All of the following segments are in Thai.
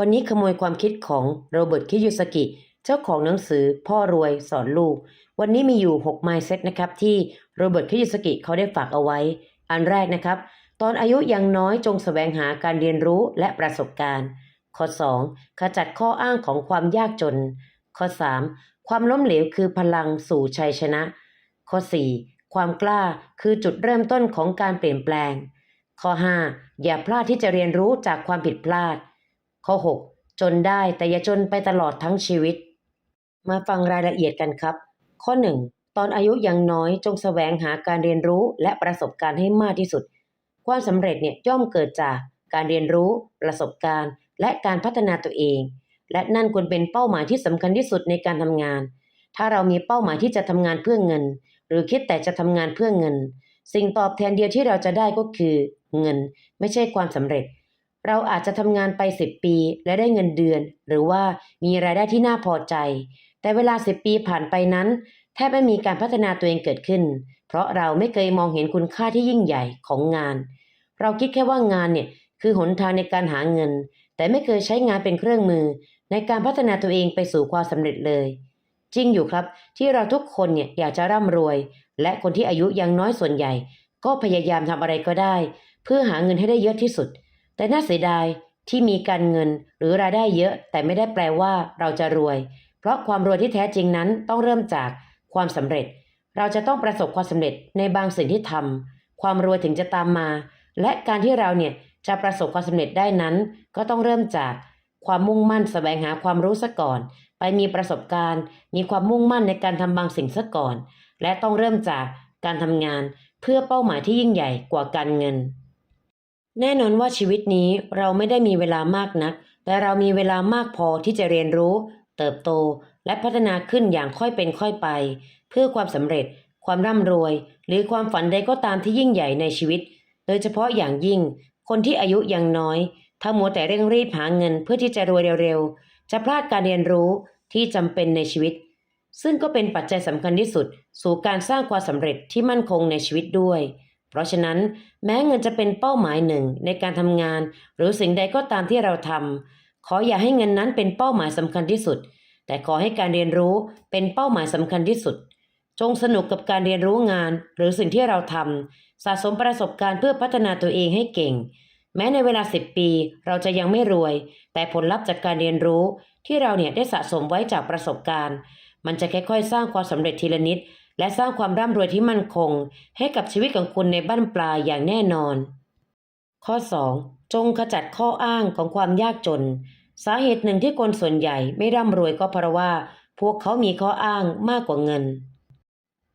วันนี้ขโมยความคิดของโรเบิร์ตคิยุสกิ เจ้าของหนังสือพ่อรวยสอนลูก วันนี้มีอยู่ 6 mindset นะครับที่โรเบิร์ตคิยุสกิเขาได้ฝากเอาไว้ อันแรกนะครับ ตอนอายุยังน้อยจงแสวงหาการเรียนรู้และประสบการณ์ ข้อ 2. ขจัดข้ออ้างของความยากจน ข้อ 3. ความล้มเหลวคือพลังสู่ชัยชนะ ข้อ 4. ความกล้าคือจุดเริ่มต้นของการเปลี่ยนแปลง ข้อ 5. อย่าพลาดที่จะเรียนรู้จากความผิดพลาด ข้อ 6. จนได้แต่อย่าจนไปตลอดทั้งชีวิต มาฟังรายละเอียดกันครับ ข้อ 1. ตอนอายุยังน้อยจงแสวงหาการเรียนรู้และประสบการณ์ให้มากที่สุด ความสำเร็จเนี่ยย่อมเกิดจากการเรียนรู้ ประสบการณ์ และการพัฒนาตัวเอง และนั่นควรเป็นเป้าหมายที่สำคัญที่สุดในการทำงาน ถ้าเรามีเป้าหมายที่จะทำงานเพื่อเงิน หรือคิดแต่จะทำงานเพื่อเงิน สิ่งตอบแทนเดียวที่เราจะได้ก็คือ เงิน ไม่ใช่ความสำเร็จ เราอาจจะทำงานไป 10 ปี และได้เงินเดือน หรือว่ามีรายได้ที่น่าพอใจ แต่เวลา 10 ปีผ่านไปนั้น แทบไม่มีการพัฒนาตัวเองเกิดขึ้น เพราะเราไม่เคยมองเห็นคุณค่าที่ยิ่งใหญ่ของงาน เราคิดแค่ว่างานเนี่ยคือหนทางในการหาเงิน แต่ไม่เคยใช้งานเป็นเครื่องมือ ในการพัฒนาตัวเองไปสู่ความสำเร็จเลย จริงอยู่ครับ ที่เราทุกคนเนี่ยอยากจะร่ำรวย และคนที่อายุยังน้อยส่วนใหญ่ ก็พยายามทำอะไรก็ได้ เพื่อหาเงินให้ได้เยอะที่สุด แต่น่าเสียดายที่มีการเงินหรือรายได้เยอะ แต่ไม่ได้แปลว่าเราจะรวย เพราะความรวยที่แท้จริงนั้นต้องเริ่มจากความสำเร็จ เราจะต้องประสบความสำเร็จในบางสิ่งที่ทำความรวยถึงจะตามมา และการที่เราเนี่ยจะประสบความสำเร็จได้นั้น ก็ต้องเริ่มจากความมุ่งมั่นแสวงหาความรู้ซะก่อน ไปมีประสบการณ์ มีความมุ่งมั่นในการทำบางสิ่งซะก่อน และต้องเริ่มจากการทำงานเพื่อเป้าหมายที่ยิ่งใหญ่กว่าการเงิน แน่นอนว่าชีวิตนี้เราไม่ได้มีเวลามากนัก แต่เรามีเวลามากพอที่จะเรียนรู้ เติบโต และพัฒนาขึ้นอย่างค่อยเป็นค่อยไป เพื่อความสำเร็จ ความร่ำรวย หรือความฝันใดก็ตามที่ยิ่งใหญ่ในชีวิต โดยเฉพาะอย่างยิ่ง คนที่อายุยังน้อย ถ้ามัวแต่เร่งรีบหาเงินเพื่อที่จะรวยเร็วๆ จะพลาดการเรียนรู้ที่จำเป็นในชีวิต ซึ่งก็เป็นปัจจัยสำคัญที่สุด สู่การสร้างความสำเร็จที่มั่นคงในชีวิตด้วย เพราะฉะนั้นแม้เงินจะเป็นเป้าหมายหนึ่งในการทำงาน หรือสิ่งใดก็ตามที่เราทำขออย่าให้เงินนั้นเป็นเป้าหมายสำคัญที่สุด แต่ขอให้การเรียนรู้เป็นเป้าหมายสำคัญที่สุด จงสนุกกับการเรียนรู้งาน หรือสิ่งที่เราทำสะสมประสบการณ์เพื่อพัฒนาตัวเองให้เก่ง แม้ในเวลา 10 ปี เราจะยังไม่รวย แต่ผลลัพธ์จากการเรียนรู้ ที่เราเนี่ยได้สะสมไว้จากประสบการณ์ มันจะค่อยๆ สร้างความสำเร็จทีละนิด และสร้างความร่ำรวยที่มั่นคง ให้กับชีวิตของคุณในบ้านปลายอย่างแน่นอน ข้อ 2. จงขจัดข้ออ้างของความยากจน สาเหตุหนึ่งที่คนส่วนใหญ่ไม่ร่ำรวยก็เพราะว่า พวกเขามีข้ออ้างมากกว่าเงิน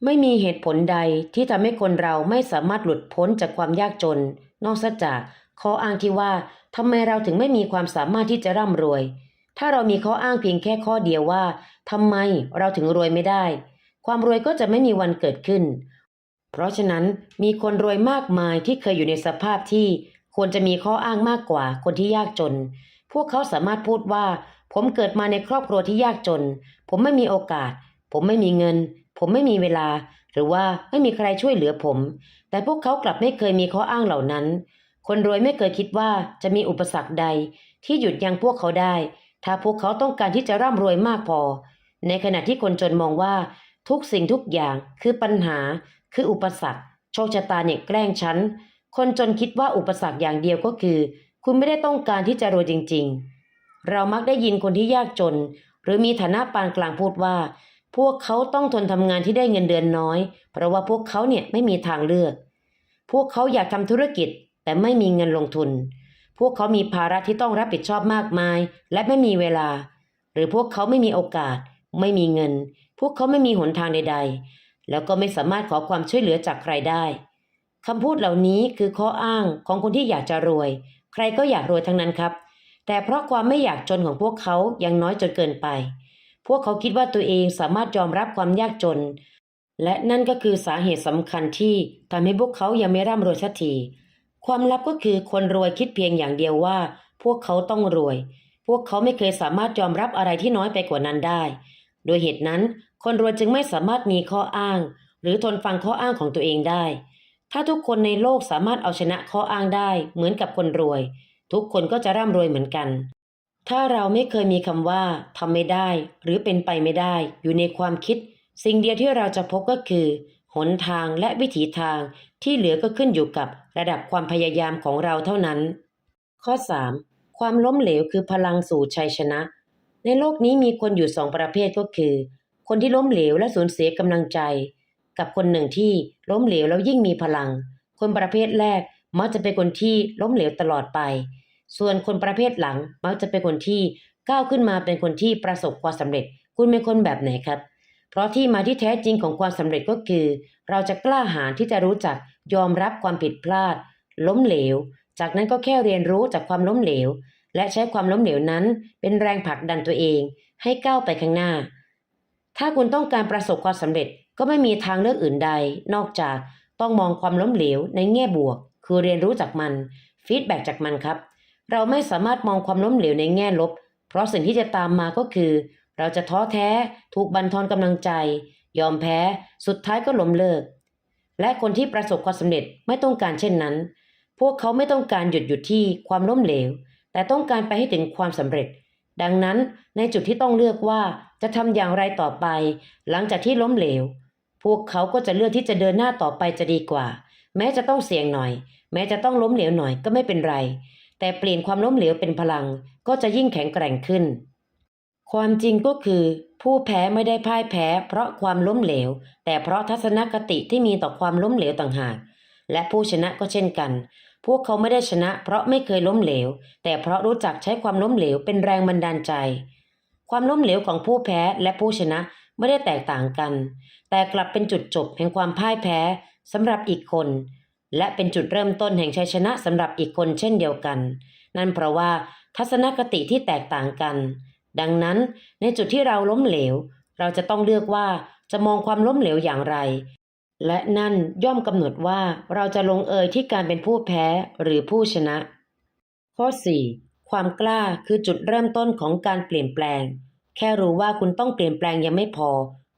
ไม่มีเหตุผลใดที่ทำให้คนเราไม่สามารถหลุดพ้นจากความยากจน นอกจากข้ออ้างที่ว่าทำไมเราถึงไม่มีความสามารถที่จะร่ำรวย ถ้าเรามีข้ออ้างเพียงแค่ข้อเดียวว่าทำไมเราถึงรวยไม่ได้ ความรวยก็จะไม่มีวันเกิดขึ้น เพราะฉะนั้นมีคนรวยมากมายที่เคยอยู่ในสภาพที่ควรจะมีข้ออ้างมากกว่าคนที่ยากจน พวกเขาสามารถพูดว่า ผมเกิดมาในครอบครัวที่ยากจน ผมไม่มีโอกาส ผมไม่มีเงิน ผมไม่มีเวลา หรือว่าไม่มีใครช่วยเหลือผม แต่พวกเขากลับไม่เคยมีข้ออ้างเหล่านั้น คนรวยไม่เคยคิดว่าจะมีอุปสรรคใด ที่หยุดยั้งพวกเขาได้ ถ้าพวกเขาต้องการที่จะร่ำรวยมากพอ ในขณะที่คนจนมองว่า ทุกสิ่งทุกอย่างคือปัญหาคืออุปสรรค โชคชะตาเนี่ยแกล้งฉัน คนจนคิดว่าอุปสรรคอย่างเดียวก็คือ คุณไม่ได้ต้องการที่จะรวยจริง ๆ เรามักได้ยินคนที่ยากจน หรือมีฐานะปานกลางพูดว่า พวกเขาต้องทนทำงานที่ได้เงินเดือนน้อย เพราะว่าพวกเขาเนี่ยไม่มีทางเลือก พวกเขาอยากทำธุรกิจแต่ไม่มีเงินลงทุน พวกเขามีภาระที่ต้องรับผิดชอบมากมาย และไม่มีเวลา หรือพวกเขาไม่มีโอกาส ไม่มีเงิน พวกเขาไม่มีหนทางใด ๆ แล้วก็ไม่สามารถขอความช่วยเหลือจากใครได้คำพูดเหล่านี้คือข้ออ้างของคนที่อยากจะรวย ใครก็อยากรวยทั้งนั้นครับ แต่เพราะความไม่อยากจนของพวกเขายังน้อยจนเกินไป พวกเขาคิดว่าตัวเองสามารถยอมรับความยากจน และนั่นก็คือสาเหตุสำคัญที่ทำให้พวกเขายังไม่ร่ำรวยสักที ความลับก็คือคนรวยคิดเพียงอย่างเดียวว่า พวกเขาต้องรวย พวกเขาไม่เคยสามารถยอมรับอะไรที่น้อยไปกว่านั้นได้ โดยเหตุนั้น คนรวยจึงไม่สามารถมีข้ออ้าง หรือทนฟังข้ออ้างของตัวเองได้ ถ้าทุกคนในโลกสามารถเอาชนะข้ออ้างได้ เหมือนกับคนรวย ทุกคนก็จะร่ำรวยเหมือนกัน ถ้าเราไม่เคยมีคำว่าทำไม่ได้ หรือเป็นไปไม่ได้ อยู่ในความคิด สิ่งเดียวที่เราจะพบก็คือหนทางและวิถีทางที่เหลือก็ขึ้นอยู่กับระดับความพยายามของเราเท่านั้น ข้อ 3. ความล้มเหลวคือพลังสู่ชัยชนะ ในโลกนี้มีคนอยู่สองประเภทก็คือ คนที่ล้มเหลวและสูญเสียกำลังใจ กับคนหนึ่งที่ล้มเหลวแล้วยิ่งมีพลัง คนประเภทแรกมักจะเป็นคนที่ล้มเหลวตลอดไป ส่วนคนประเภทหลังมักจะเป็นคนที่ก้าวขึ้นมาเป็นคนที่ประสบความสำเร็จ คุณเป็นคนแบบไหนครับ เพราะที่มาที่แท้จริงของความสำเร็จก็คือ เราจะกล้าหาญที่จะรู้จักยอมรับความผิดพลาด ล้มเหลว จากนั้นก็แค่เรียนรู้จากความล้มเหลว และใช้ความล้มเหลวนั้นเป็นแรงผลักดันตัวเองให้ก้าวไปข้างหน้า ถ้าคุณต้องการประสบความสำเร็จก็ไม่มีทางเลือกอื่นใด นอกจากต้องมองความล้มเหลวในแง่บวก คือเรียนรู้จากมันฟีดแบ็จากมันครับ เราไม่สามารถมองความล้มเหลวในแง่ลบ เพราะสิ่งที่จะตามมาก็คือ เราจะท้อแท้ ถูกบันทอนกำลังใจ ยอมแพ้ สุดท้ายก็ล้มเลิก และคนที่ประสบความสำเร็จไม่ต้องการเช่นนั้น พวกเขาไม่ต้องการหยุดอยู่ที่ความล้มเหลว แต่ต้องการไปให้ถึงความสำเร็จ ดังนั้นในจุดที่ต้องเลือกว่าจะทำอย่างไรต่อไป หลังจากที่ล้มเหลว พวกเขาก็จะเลือกที่จะเดินหน้าต่อไปจะดีกว่า แม้จะต้องเสี่ยงหน่อย แม้จะต้องล้มเหลวหน่อยก็ไม่เป็นไร แต่เปลี่ยนความล้มเหลวเป็นพลัง ก็จะยิ่งแข็งแกร่งขึ้น ความจริงก็คือ ผู้แพ้ไม่ได้พ่ายแพ้ เพราะความล้มเหลว แต่เพราะทัศนคติที่มีต่อความล้มเหลวต่างหากและผู้ชนะก็เช่นกัน พวกเขาไม่ได้ชนะ เพราะไม่เคยล้มเหลว แต่เพราะรู้จักใช้ความล้มเหลวเป็นแรงบันดาลใจ ความล้มเหลวของผู้แพ้และผู้ชนะไม่ได้แตกต่างกัน แต่กลับเป็นจุดจบแห่งความพ่ายแพ้สำหรับอีกคน และเป็นจุดเริ่มต้นแห่งชัยชนะสำหรับอีกคนเช่นเดียวกัน นั่นเพราะว่าทัศนคติที่แตกต่างกัน ดังนั้นในจุดที่เราล้มเหลว เราจะต้องเลือกว่าจะมองความล้มเหลวอย่างไร และนั่นย่อมกำหนดว่าเราจะลงเอยที่การเป็นผู้แพ้หรือผู้ชนะ ข้อ 4. ความกล้าคือจุดเริ่มต้นของการเปลี่ยนแปลง แค่รู้ว่าคุณต้องเปลี่ยนแปลงยังไม่พอ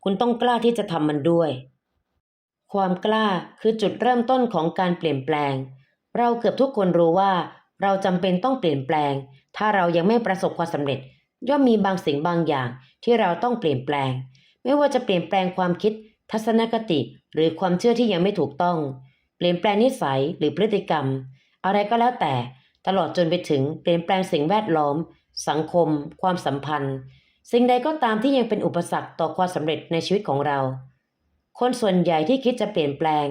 คุณต้องกล้าที่จะทำมันด้วย ความกล้าคือจุดเริ่มต้นของการเปลี่ยนแปลง เราเกือบทุกคนรู้ว่า เราจำเป็นต้องเปลี่ยนแปลง ถ้าเรายังไม่ประสบความสำเร็จ ย่อมมีบางสิ่งบางอย่างที่เราต้องเปลี่ยนแปลง ไม่ว่าจะเปลี่ยนแปลงความคิด ทัศนคติ หรือความเชื่อที่ยังไม่ถูกต้อง เปลี่ยนแปลงนิสัยหรือพฤติกรรม อะไรก็แล้วแต่ตลอดจนไปถึงเปลี่ยนแปลงสิ่งแวดล้อม สังคม ความสัมพันธ์ สิ่งใดก็ตามที่ยังเป็นอุปสรรคต่อความสำเร็จในชีวิตของเรา คนส่วนใหญ่ที่คิดจะเปลี่ยนแปลง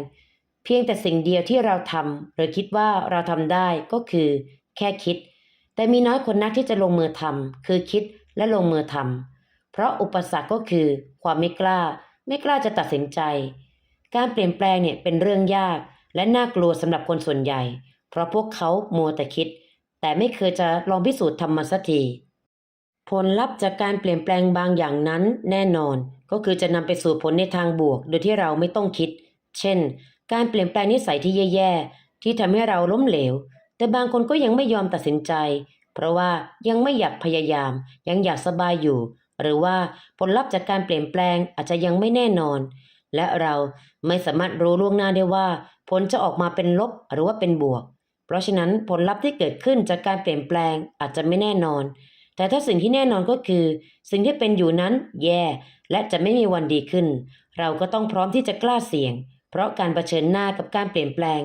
เพียงแต่สิ่งเดียวที่เราทำหรือคิดว่าเราทำได้ก็คือ แค่คิด แต่มีน้อยคนนักที่จะลงมือทำคือคิดและลงมือทำเพราะอุปสรรคก็คือ ความไม่กล้า ไม่กล้าจะตัดสินใจ การเปลี่ยนแปลงเนี่ยเป็นเรื่องยากและน่ากลัวสำหรับคนส่วนใหญ่ เพราะพวกเขามัวแต่คิด แต่ไม่เคยจะลองพิสูจน์ทำมันสักทีผลลัพธ์จากการเปลี่ยนแปลงบางอย่างนั้นแน่นอน ก็คือจะนำไปสู่ผลในทางบวก โดยที่เราไม่ต้องคิด เช่น การเปลี่ยนแปลงนิสัยที่แย่ๆที่ทำให้เราล้มเหลว แต่บางคนก็ยังไม่ยอมตัดสินใจ เพราะว่ายังไม่อยากพยายาม ยังอยากสบายอยู่ หรือว่าผลลัพธ์จากการเปลี่ยนแปลงอาจจะยังไม่แน่นอน และเราไม่สามารถรู้ล่วงหน้าได้ว่า ผลจะออกมาเป็นลบหรือว่าเป็นบวก เพราะฉะนั้นผลลัพธ์ที่เกิดขึ้นจากการเปลี่ยนแปลงอาจจะไม่แน่นอน แต่ถ้าสิ่งที่แน่นอนก็คือ สิ่งที่เป็นอยู่นั้นแย่ และจะไม่มีวันดีขึ้น เราก็ต้องพร้อมที่จะกล้าเสี่ยง เพราะการเผชิญหน้ากับการเปลี่ยนแปลง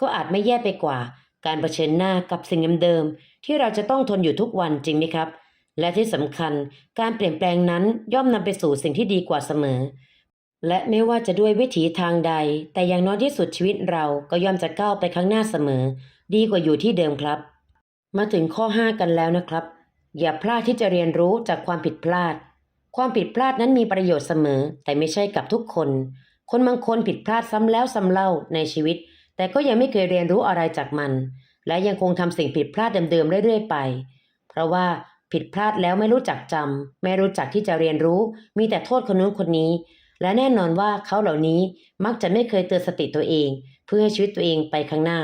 ก็อาจไม่แย่ไปกว่า การเผชิญหน้ากับสิ่งเดิมๆที่เราจะต้องทนอยู่ทุกวันจริงไหมครับและที่สำคัญการเปลี่ยนแปลงนั้นย่อมนำไปสู่สิ่งที่ดีกว่าเสมอ และไม่ว่าจะด้วยวิถีทางใด แต่อย่างน้อยที่สุดชีวิตเราก็ย่อมจะก้าวไปข้างหน้าเสมอ ดีกว่าอยู่ที่เดิมครับ มาถึงข้อ 5 กันแล้วนะครับ อย่าพลาดที่จะเรียนรู้จากความผิดพลาด ความผิดพลาดนั้นมีประโยชน์เสมอ แต่ไม่ใช่กับทุกคน คนบางคนผิดพลาดซ้ำแล้วซ้ำเล่าในชีวิต แต่ก็ยังไม่เคยเรียนรู้อะไรจากมัน และยังคงทำสิ่งผิดพลาดเดิมๆเรื่อยๆไป เพราะว่าผิดพลาดแล้วไม่รู้จักจำไม่รู้จักที่จะเรียนรู้ มีแต่โทษคนนู้นคนนี้ และแน่นอนว่าเขาเหล่านี้มักจะไม่เคยเตือนสติตัวเอง เพื่อให้ชีวิตตัวเองไปข้างหน้า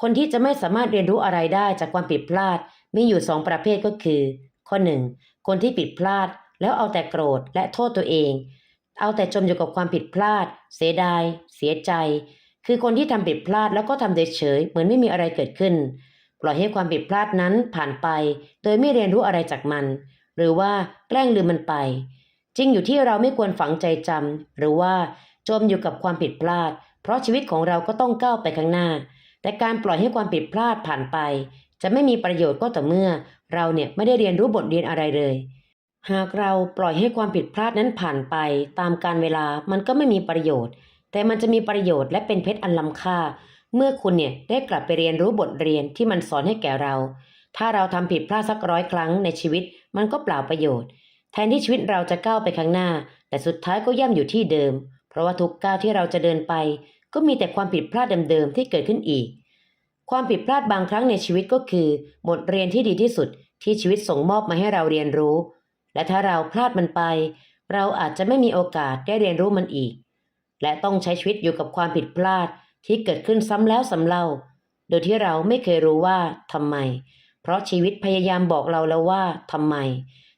คนที่จะไม่สามารถเรียนรู้อะไรได้จากความผิดพลาดมีอยู่สองประเภทก็คือ ข้อหนึ่งคนที่ผิดพลาดแล้วเอาแต่โกรธและโทษตัวเอง เอาแต่จมอยู่กับความผิดพลาด เสียดาย เสียใจ คือคนที่ทำผิดพลาดแล้วก็ทำเฉยๆเหมือนไม่มีอะไรเกิดขึ้น ปล่อยให้ความผิดพลาดนั้นผ่านไป โดยไม่เรียนรู้อะไรจากมัน หรือว่าแกล้งลืมมันไป จริงอยู่ที่เราไม่ควรฝังใจจำหรือว่าจมอยู่กับความผิดพลาด เพราะชีวิตของเราก็ต้องก้าวไปข้างหน้า แต่การปล่อยให้ความผิดพลาดผ่านไป จะไม่มีประโยชน์ก็ต่อเมื่อ เราเนี่ยไม่ได้เรียนรู้บทเรียนอะไรเลย หากเราปล่อยให้ความผิดพลาดนั้นผ่านไป ตามการเวลามันก็ไม่มีประโยชน์ แต่มันจะมีประโยชน์และเป็นเพชรอันล้ำค่า เมื่อคุณเนี่ยได้กลับไปเรียนรู้บทเรียนที่มันสอนให้แก่เรา ถ้าเราทำผิดพลาดสักร้อยครั้งในชีวิต มันก็เปล่าประโยชน์ แทนที่ชีวิตเราจะก้าวไปข้างหน้า แต่สุดท้ายก็ย่ำอยู่ที่เดิม เพราะว่าทุกก้าวที่เราจะเดินไป ก็มีแต่ความผิดพลาดเดิมๆที่เกิดขึ้นอีก ความผิดพลาดบางครั้งในชีวิตก็คือ บทเรียนที่ดีที่สุดที่ชีวิตส่งมอบมาให้เราเรียนรู้ และถ้าเราพลาดมันไป เราอาจจะไม่มีโอกาสได้เรียนรู้มันอีก และต้องใช้ชีวิตอยู่กับความผิดพลาดที่เกิดขึ้นซ้ำแล้วซ้ำเล่า โดยที่เราไม่เคยรู้ว่าทำไม เพราะชีวิตพยายามบอกเราแล้วว่าทำไม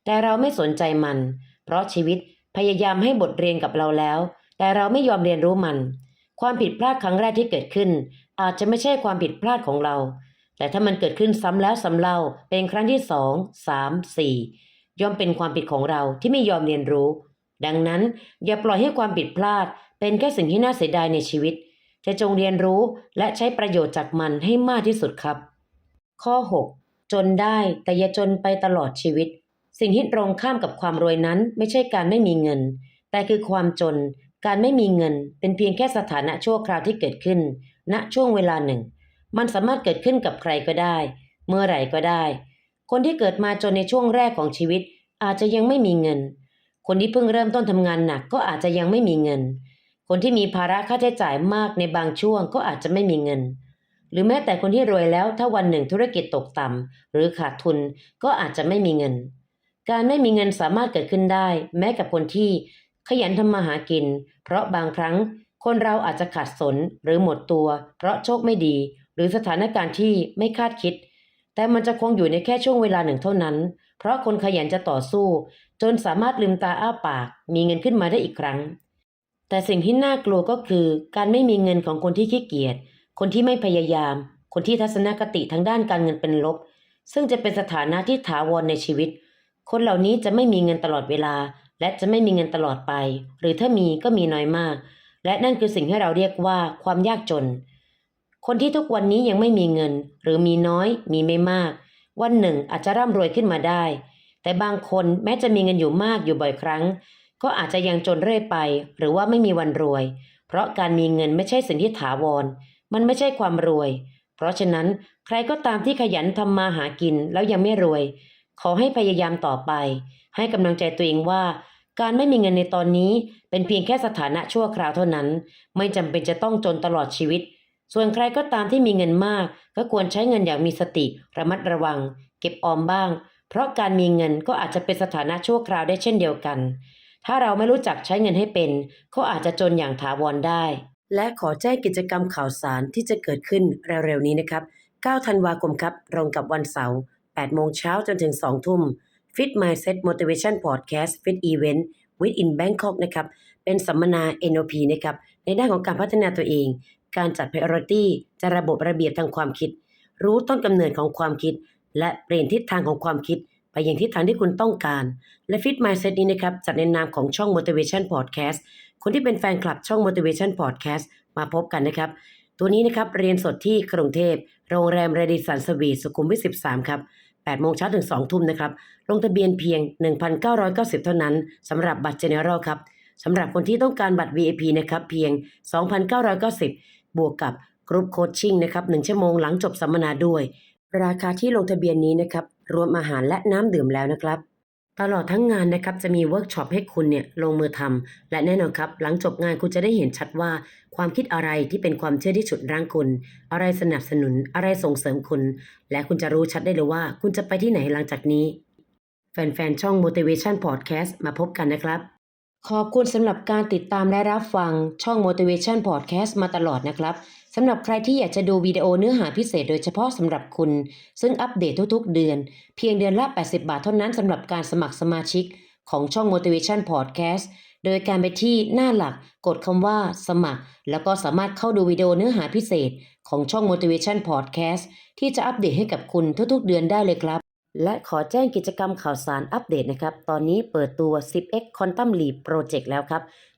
แต่เราไม่สนใจมัน เพราะชีวิตพยายามให้บทเรียนกับเราแล้ว แต่เราไม่ยอมเรียนรู้มัน ความผิดพลาดครั้งแรกที่เกิดขึ้น อาจจะไม่ใช่ความผิดพลาดของเรา แต่ถ้ามันเกิดขึ้นซ้ำแล้วซ้ำเล่าเป็นครั้งที่สองสามสี่ย่อมเป็นความผิดของเราที่ไม่ยอมเรียนรู้ ดังนั้นอย่าปล่อยให้ความผิดพลาด เป็นแค่สิ่งที่น่าเสียดายในชีวิต จะจงเรียนรู้และใช้ประโยชน์จากมันให้มากที่สุดครับ ข้อ 6 จนได้แต่อย่าจนไปตลอดชีวิต สิ่งที่ตรงข้ามกับความรวยนั้นไม่ใช่การไม่มีเงิน แต่คือความจน การไม่มีเงิน เป็นเพียงแค่สถานะชั่วคราวที่เกิดขึ้น ณช่วงเวลาหนึ่ง มันสามารถเกิดขึ้นกับใครก็ได้ เมื่อไหร่ก็ได้ คนที่เกิดมาจนในช่วงแรกของชีวิต อาจจะยังไม่มีเงิน คนที่เพิ่งเริ่มต้นทำงานหนักก็อาจจะยังไม่มีเงิน คนที่มีภาระค่าใช้จ่ายมากในบางช่วงก็อาจจะไม่มีเงินหรือแม้แต่คนที่รวยแล้วถ้าวันหนึ่งธุรกิจตกต่ำหรือขาดทุนก็อาจจะไม่มีเงิน การไม่มีเงินสามารถเกิดขึ้นได้ แม้กับคนที่ขยันทำมาหากิน เพราะบางครั้งคนเราอาจจะขาดสนหรือหมดตัว เพราะโชคไม่ดี หรือสถานการณ์ที่ไม่คาดคิด แต่มันจะคงอยู่ในแค่ช่วงเวลาหนึ่งเท่านั้น เพราะคนขยันจะต่อสู้ จนสามารถลืมตาอ้าปาก มีเงินขึ้นมาได้อีกครั้ง แต่สิ่งที่น่ากลัวก็คือ การไม่มีเงินของคนที่ขี้เกียจคนที่ไม่พยายาม คนที่ทัศนคติทางด้านการเงินเป็นลบ ซึ่งจะเป็นสถานะที่ถาวรในชีวิต คนเหล่านี้จะไม่มีเงินตลอดเวลา และจะไม่มีเงินตลอดไป หรือถ้ามีก็มีน้อยมาก และนั่นคือสิ่งที่เราเรียกว่าความยากจน คนที่ทุกวันนี้ยังไม่มีเงิน หรือมีน้อย มีไม่มาก วันหนึ่งอาจจะร่ำรวยขึ้นมาได้ แต่บางคนแม้จะมีเงินอยู่มากอยู่บ่อยครั้ง ก็อาจจะยังจนเรื่อยไป หรือว่าไม่มีวันรวย เพราะการมีเงินไม่ใช่สิ่งที่ถาวร มันไม่ใช่ความรวย เพราะฉะนั้นใครก็ตามที่ขยันทำมาหากินแล้วยังไม่รวย ขอให้พยายามต่อไป ให้กำลังใจตัวเองว่า การไม่มีเงินในตอนนี้เป็นเพียงแค่สถานะชั่วคราวเท่านั้น ไม่จำเป็นจะต้องจนตลอดชีวิต ส่วนใครก็ตามที่มีเงินมาก ก็ควรใช้เงินอย่างมีสติ ระมัดระวัง เก็บออมบ้าง เพราะการมีเงินก็อาจจะเป็นสถานะชั่วคราวได้เช่นเดียวกัน ถ้าเราไม่รู้จักใช้เงินให้เป็น ก็อาจจะจนอย่างถาวรได้ และขอแจ้งกิจกรรมข่าวสารที่จะเกิดขึ้นเร็วๆนี้นะครับ 9 ธันวาคมครับตรงกับวันเสาร์ 8 โมงเช้าจนถึง 2 ทุ่ม Fit Mindset Motivation Podcast Fit Event Within Bangkok นะครับ เป็นสัมมนา NLP นะครับ ในด้านของการพัฒนาตัวเอง การจัด priority จะระบบระเบียบทางความคิด รู้ต้นกำเนิดของความคิด และเปลี่ยนทิศทางของความคิด ไปยังทิศทางที่คุณต้องการ และ Fit Mindset นี้นะครับ จัดในนามของช่อง Motivation Podcast คนที่เป็นแฟนคลับช่อง Motivation Podcast มาพบกันนะครับ ตัวนี้นะครับเรียนสดที่กรุงเทพ โรงแรมเรดิสันสวีทสุขุมวิท 13 ครับ 8 โมงเช้าถึง 2 ทุ่มนะครับ ลงทะเบียนเพียง 1,990 เท่านั้นสำหรับบัตร General ครับสำหรับคนที่ต้องการบัตร VIP นะครับเพียง 2,990 บวกกับกรุ๊ปโคชชิ่งนะครับ1ชั่วโมงหลังจบสัมมนาด้วย ราคาที่ลงทะเบียนนี้นะครับรวมอาหารและน้ำดื่มแล้วนะครับตลอดทั้งงานนะครับจะมีเวิร์กช็อปให้คุณเนี่ยลงมือทำและแน่นอนครับ หลังจบงานคุณจะได้เห็นชัดว่า ความคิดอะไรที่เป็นความเชื่อที่ฉุดรั้งคุณ อะไรสนับสนุนอะไรส่งเสริมคุณ และคุณจะรู้ชัดได้เลยว่า คุณจะไปที่ไหนหลังจากนี้ แฟนๆ ช่อง Motivation Podcast มาพบกันนะครับ ขอบคุณสำหรับการติดตามและรับฟังช่อง Motivation Podcast มาตลอดนะครับสำหรับใครที่อยากจะดูวิดีโอเนื้อหาพิเศษโดยเฉพาะสำหรับคุณ ซึ่งอัปเดตทุกๆ เดือน เพียงเดือนละ 80 บาทเท่านั้นสำหรับการสมัครสมาชิกของช่อง Motivation Podcast โดยการไปที่หน้าหลักกดคำว่าสมัคร แล้วก็สามารถเข้าดูวิดีโอเนื้อหาพิเศษ ของช่อง Motivation Podcast ที่จะอัปเดตให้กับคุณทุกๆเดือนได้เลยครับ และขอแจ้งกิจกรรมข่าวสารอัปเดตนะครับ ตอนนี้เปิดตัว 10x Quantum Leap Project แล้วครับ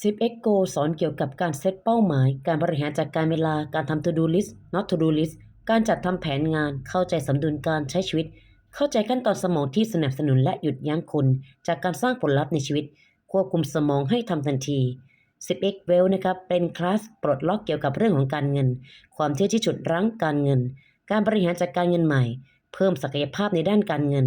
10x Go สอนเกี่ยวกับการเซตเป้าหมาย การบริหารจัดการเวลา การทำ to do list not to do list การจัดทำแผนงาน เข้าใจสมดุลการใช้ชีวิต เข้าใจขั้นตอนสมองที่สนับสนุนและหยุดยั้งคุณ จากการสร้างผลลัพธ์ในชีวิต ควบคุมสมองให้ทำทันที 10x Well นะครับ เป็นคลาสปลดล็อกเกี่ยวกับเรื่องของการเงิน ความเชื่อที่ฉุดรั้งการเงิน การบริหารจัดการเงินใหม่ เพิ่มศักยภาพในด้านการเงิน